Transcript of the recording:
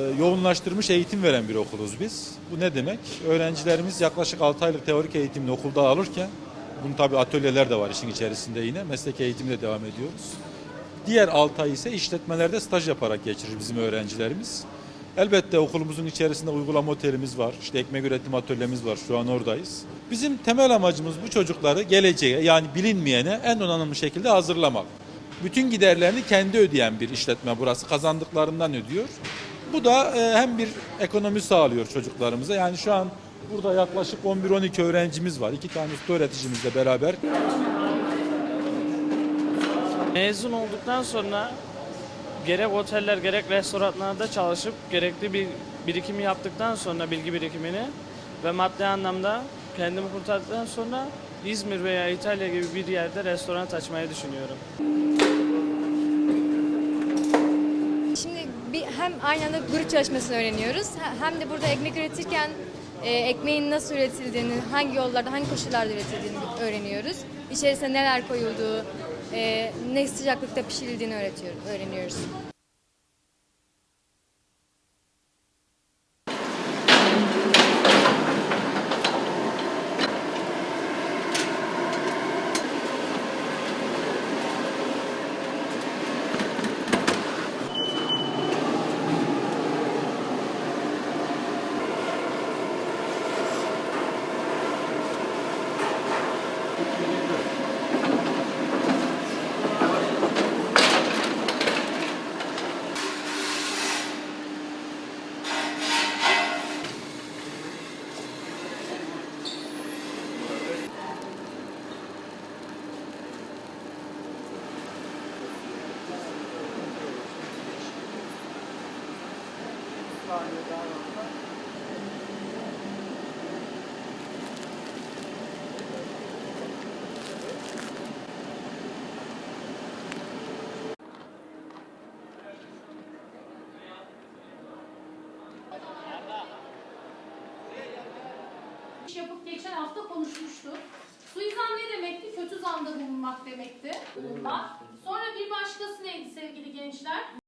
Ee, Yoğunlaştırmış eğitim veren bir okuluz biz. Bu ne demek? Öğrencilerimiz yaklaşık 6 aylık teorik eğitimini okulda alırken, bunun tabi atölyeler de var işin içerisinde yine, meslek eğitimine devam ediyoruz. Diğer 6 ay ise işletmelerde staj yaparak geçirir bizim öğrencilerimiz. Elbette okulumuzun içerisinde uygulama otelimiz var, işte ekmek üretim atölyemiz var, şu an oradayız. Bizim temel amacımız bu çocukları geleceğe yani bilinmeyene en donanımlı şekilde hazırlamak. Bütün giderlerini kendi ödeyen bir işletme burası, kazandıklarından ödüyor. Bu da e, hem bir ekonomi sağlıyor çocuklarımıza. Yani şu an burada yaklaşık 11-12 öğrencimiz var. İki tane usta öğreticimizle beraber Mezun olduktan sonra gerek oteller gerek restoranlarda çalışıp gerekli bir birikimi yaptıktan sonra bilgi birikimini ve maddi anlamda kendimi kurtardıktan sonra İzmir veya İtalya gibi bir yerde restoran açmayı düşünüyorum. Bir, hem aynı anda grup çalışmasını öğreniyoruz he- hem de burada ekmek üretirken e, ekmeğin nasıl üretildiğini, hangi yollarda, hangi koşullarda üretildiğini öğreniyoruz. İçerisine neler koyulduğu, e, ne sıcaklıkta pişirildiğini öğretiyor, öğreniyoruz. İş yapıp geçen hafta konuşmuştuk. Suizan ne demekti? Kötü zanda bulunmak demekti. Bunlar. Sonra bir başkası neydi sevgili gençler?